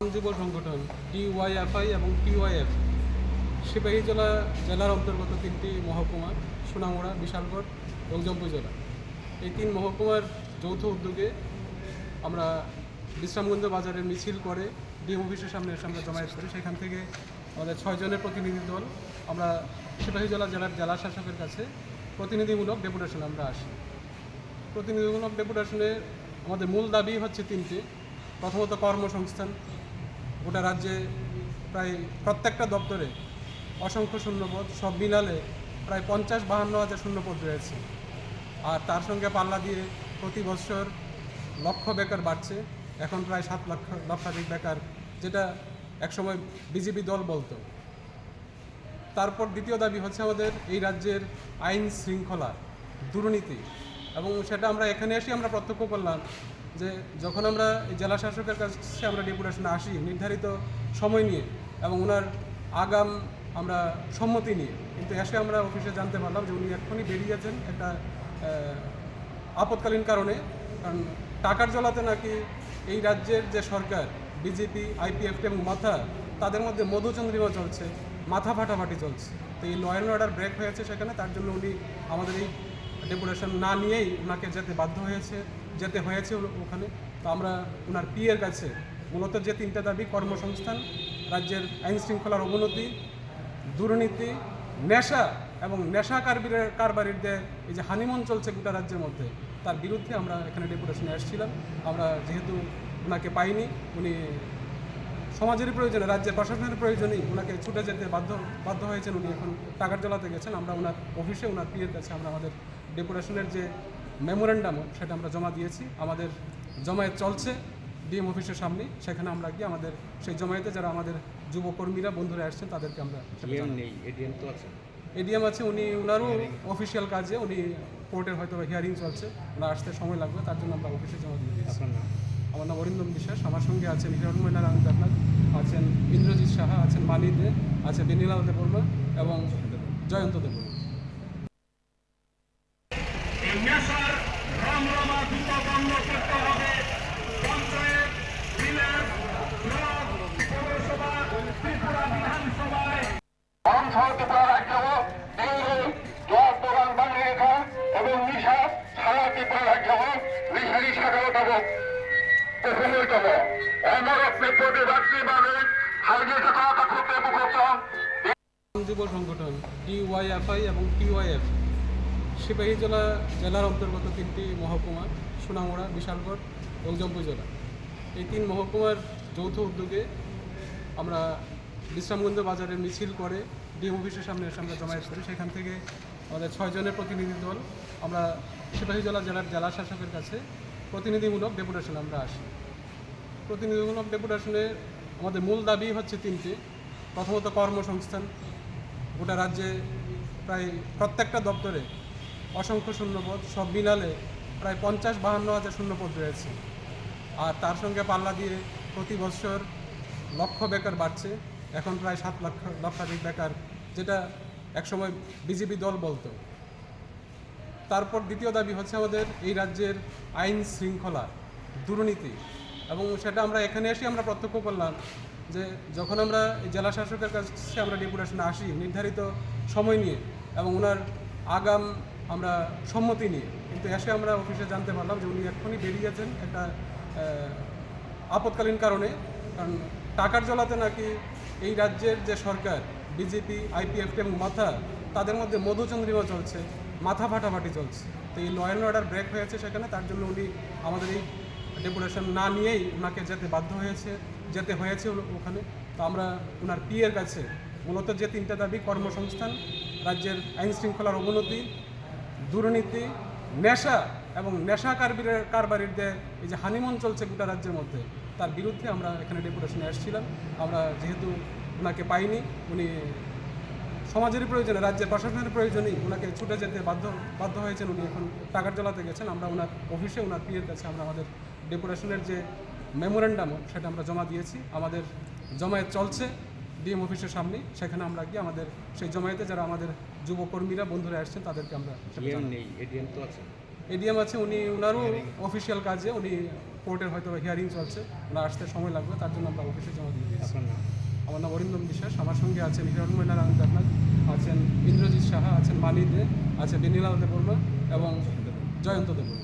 যুব সংগঠন টিওয়াইএফআই এবং টিওয়াইএফ সিপাহী জেলা, জেলার অন্তর্গত তিনটি মহকুমা, সোনামুড়া, বিশালগড় এবং জম্পু জেলা। এই তিন মহকুমার যৌথ উদ্যোগে আমরা বিশ্রামগঞ্জ বাজারে মিছিল করে ডিএম অফিসের সামনে এসে আমরা জমায়েত করি। সেখান থেকে আমাদের ছয়জনের প্রতিনিধি দল, আমরা সিপাহী জেলা, জেলার জেলা শাসকের কাছে প্রতিনিধিমূলক ডেপুটেশন আমরা আসি। প্রতিনিধিমূলক ডেপুটেশনে আমাদের মূল দাবি হচ্ছে তিনটি। প্রথমত কর্মসংস্থান। গোটা রাজ্যে প্রায় প্রত্যেকটা দপ্তরে অসংখ্য শূন্যপদ, সব মিলালে প্রায় পঞ্চাশ বাহান্ন হাজার শূন্যপদ রয়েছে। আর তার সঙ্গে পাল্লা দিয়ে প্রতি বছর লক্ষ বেকার বাড়ছে। এখন প্রায় সাত লক্ষ, লক্ষাধিক বেকার, যেটা একসময় বিজেপি দল বলতো। তারপর দ্বিতীয় দাবি হচ্ছে আমাদের এই রাজ্যের আইন শৃঙ্খলা, দুর্নীতি। এবং সেটা আমরা এখানে এসে আমরা প্রত্যক্ষ করলাম যে যখন আমরা এই জেলা শাসকের কাছে আমরা ডেপুটেশনে আসি, নির্ধারিত সময় নিয়ে এবং ওনার আগাম আমরা সম্মতি নিয়ে। কিন্তু এসে আমরা অফিসে জানতে পারলাম যে উনি এক্ষুনি বেরিয়ে গেছেন একটা আপৎকালীন কারণে। কারণ টাকার জলাতে নাকি এই রাজ্যের যে সরকার, বিজেপি, আইপিএফ এবং মাথা, তাদের মধ্যে মধুচন্দ্রিমা চলছে, মাথা ফাটাফাটি চলছে। তো এই ল অ্যান্ড অর্ডার ব্রেক হয়েছে সেখানে, তার জন্য উনি আমাদের এই ডেপুটেশন না নিয়েই ওনাকে যেতে বাধ্য হয়েছে, যেতে হয়েছে ওখানে। তো আমরা ওনার পিএর কাছে মূলত যে তিনটা দাবি, কর্মসংস্থান, রাজ্যের আইন শৃঙ্খলার অবনতি, দুর্নীতি, নেশা এবং নেশা কারবিরের কারবারিদের এই যে হানিমুন চলছে গোটা রাজ্যের মধ্যে, তার বিরুদ্ধে আমরা এখানে ডেপুটেশনে এসেছিলাম আমরা যেহেতু ওনাকে পাইনি, উনি সমাজেরই প্রয়োজনে রাজ্যের প্রশাসনের প্রয়োজনেই ওনাকে ছুটে যেতে বাধ্য বাধ্য হয়েছেন উনি এখন টাকার জলাতে গেছেন। আমরা ওনার অফিসে ওনার পিএর কাছে আমরা আমাদের ডেপুটেশনের যে মেমোরেন্ডাম সেটা আমরা জমা দিয়েছি। আমাদের জমায়েত চলছে ডিএম অফিসের সামনে সেখানে আমরা গিয়ে আমাদের সেই জমায়েতে যারা আমাদের যুবকর্মীরা বন্ধুরা আসছেন তাদেরকে আমরা এডিএম তো আছে। এডিএম আছে উনি ওনারও অফিসিয়াল কাজে উনি কোর্টের হয়তো হিয়ারিং চলছে। ওনার আসতে সময় লাগবে তার জন্য আমরা অফিসে জমা দিয়ে দিয়েছি। আমার নাম অরিন্দম বিশ্বাস। আমার সঙ্গে আছেন হিরণময় নারায়ণ দেবনাথ আছেন ইন্দ্রজিৎ সাহা, আছেন মানি দে আছে বেনিলাল দেবর্মা এবং জয়ন্ত দেবর্মা করতে প্রফুল্লতম অমর প্রতিবাদী মানুষ হাইজে কথা খুঁতে মুখতম যুব সংগঠন টিওয়াইএফআই এবং টিওয়াইএফ সিপাহী জেলা, জেলার অন্তর্গত তিনটি মহকুমা, সোনামুড়া, বিশালগড় এবং জম্পু জেলা। এই তিন মহকুমার যৌথ উদ্যোগে আমরা বিশ্রামগঞ্জ বাজারে মিছিল করে ডিএম অফিসের সামনে এসে আমরা জমায়েত করি। সেখান থেকে আমাদের ছয়জনের প্রতিনিধি দল, আমরা সিপাহী জেলা, জেলার জেলা শাসকের কাছে প্রতিনিধিমূলক ডেপুটেশন আমরা আসি। প্রতিনিধিমূলক ডেপুটেশনে আমাদের মূল দাবি হচ্ছে তিনটি। প্রথমত কর্মসংস্থান। গোটা রাজ্যে প্রায় প্রত্যেকটা দপ্তরে অসংখ্য শূন্যপদ, সব মিলালে প্রায় পঞ্চাশ বাহান্ন হাজার শূন্যপদ রয়েছে। আর তার সঙ্গে পাল্লা দিয়ে প্রতি বছর লক্ষ বেকার বাড়ছে। এখন প্রায় সাত লক্ষ, লক্ষাধিক বেকার, যেটা একসময় বিজেপি দল বলতো। তারপর দ্বিতীয় দাবি হচ্ছে আমাদের এই রাজ্যের আইন শৃঙ্খলা, দুর্নীতি। এবং সেটা আমরা এখানে এসে আমরা প্রত্যক্ষ করলাম যে যখন আমরা জেলা শাসকের কাছে আমরা ডেপুটেশনে আসি নির্ধারিত সময় নিয়ে এবং ওনার আগাম আমরা সম্মতি নিয়ে, কিন্তু এসে আমরা অফিসে জানতে পারলাম যে উনি এক্ষুনি বেরিয়ে গেছেন একটা আপৎকালীন কারণে। কারণ টাকার জলাতে নাকি এই রাজ্যের যে সরকার বিজেপি আইপিএফ এবং মাথা, তাদের মধ্যে মধুচন্দ্রিমা চলছে, মাথা ফাটাফাটি চলছে। তো এই ল অ্যান্ড অর্ডার ব্রেক হয়েছে সেখানে, তার জন্য উনি আমাদের এই ডেপুটেশন না নিয়েই ওনাকে যেতে বাধ্য হয়েছে, যেতে হয়েছে ওখানে। তো আমরা ওনার পিএর কাছে মূলত যে তিনটা দাবি, কর্মসংস্থান, রাজ্যের আইন শৃঙ্খলার অবনতি, দুর্নীতি, নেশা এবং নেশা কারবিরের কারবারিদের এই যে হানিমুন চলছে গোটা রাজ্যের মধ্যে, তার বিরুদ্ধে আমরা এখানে ডেপুটেশনে এসেছিলাম। আমরা যেহেতু ওনাকে পাইনি, উনি সমাজেরই প্রয়োজনে, রাজ্যের প্রশাসনের প্রয়োজনেই ওনাকে ছুটে যেতে বাধ্য বাধ্য হয়েছেন। উনি এখন টাকার জলাতে গেছেন। আমরা ওনার অফিসে, ওনার পিএর কাছে আমরা আমাদের ডেপুটেশনের যে মেমোরেন্ডাম সেটা আমরা জমা দিয়েছি। আমাদের জমায়েত চলছে ডিএম অফিসের সামনে। সেখানে আমরা গিয়ে আমাদের সেই জমায়েতে যারা আমাদের যুবকর্মীরা বন্ধুরা আসছেন তাদেরকে আমরা এটিএম নেই তো আছে। এডিএম আছে উনি ওনারও অফিসিয়াল কাজে উনি কোর্টের হয়তো হিয়ারিং চলছে। ওনার আসতে সময় লাগবে তার জন্য আমরা অফিসে জমা দিয়ে দিয়েছি। আমার নাম অরিন্দম বিশ্বাস। আমার সঙ্গে আছেন হিরণময় নারায়ণ দেবনাথ আছেন ইন্দ্রজিৎ সাহা আছেন মানি দে আছে বেনিলাল দেববর্মা এবং জয়ন্ত দেববর্মা।